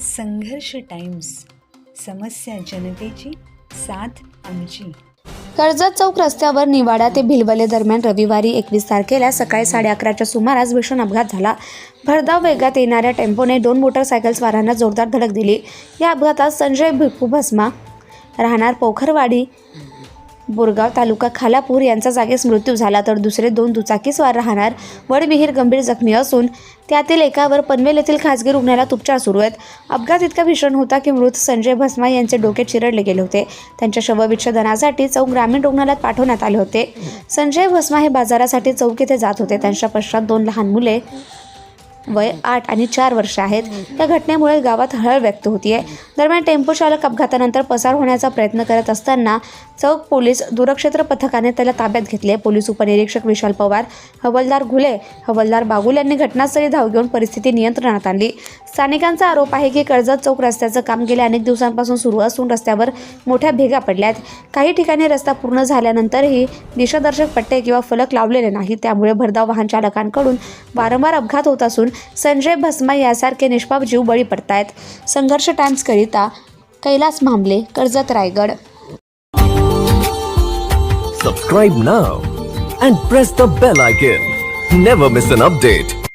संघर्ष टाइम्स समस्या जनतेची साथ आमची. कर्जत चौक रस्त्यावर निवाडा ते भिलवले दरम्यान रविवारी एकवीस तारखेला सकाळी साडे अकराच्या सुमारास भीषण अपघात झाला. भरधाव वेगात येणाऱ्या टेम्पोने दोन मोटरसायकल स्वारांना जोरदार धडक दिली. या अपघातात संजय भिकू भस्मा राहणार पोखरवाडी बोरगाव तालुका खालापूर यांचा जागीच मृत्यू झाला तर दुसरे दोन दुचाकीस्वार राहणार. वडविहीर गंभीर जखमी असून त्यातील एकावर पनवेल येथील खासगी रुग्णालयात उपचार सुरू आहेत. अपघात इतका भीषण होता की मृत संजय भस्मा यांचे डोके चिरडले गेले होते. त्यांच्या शवविच्छेदनासाठी चौक ग्रामीण रुग्णालयात पाठवण्यात आले होते. संजय भस्मा हे बाजारासाठी चौक येथे जात होते. त्यांच्या पश्चात दोन लहान मुले वय आठ आणि चार वर्ष आहेत. या घटनेमुळे गावात हळहळ व्यक्त होतीये. दरम्यान टेम्पो चालक अपघातानंतर पसार होण्याचा प्रयत्न करत असताना चौक पोलीस दूरक्षेत्र पथकाने त्याला ताब्यात घेतले. पोलीस उपनिरीक्षक विशाल पवार हवलदार घुले हवलदार बागुल यांनी घटनास्थळी धाव घेऊन परिस्थिती नियंत्रणात आणली. स्थानिकांचा आरोप आहे की कर्जत चौक रस्त्याचं काम गेल्या अनेक दिवसांपासून सुरू असून रस्त्यावर मोठ्या भेगा पडल्यात. काही ठिकाणी रस्ता पूर्ण झाल्यानंतरही दिशादर्शक पट्टे किंवा फलक लावलेले नाही त्यामुळे भरधाव वाहन चालकांकडून वारंवार अपघात होत असून संजय भस्मा यासारखे निष्पाप जीव बळी पडतायत. संघर्ष टाइम्सकरिता Kailas Mamale Karjat Raigad. Subscribe now and press the bell icon never miss an update